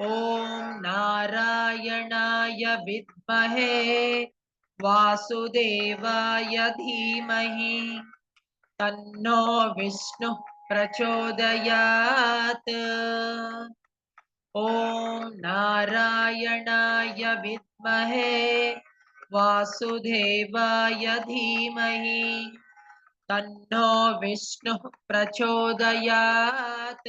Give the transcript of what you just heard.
ॐ नारायणाय विद्महे वासुदेवाय धीमहि। तन्नो विष्णुः प्रचोदयात्। ॐ नारायणाय विद्महे वासुदेवाय धीमहि। तन्नो विष्णुः प्रचोदयात्।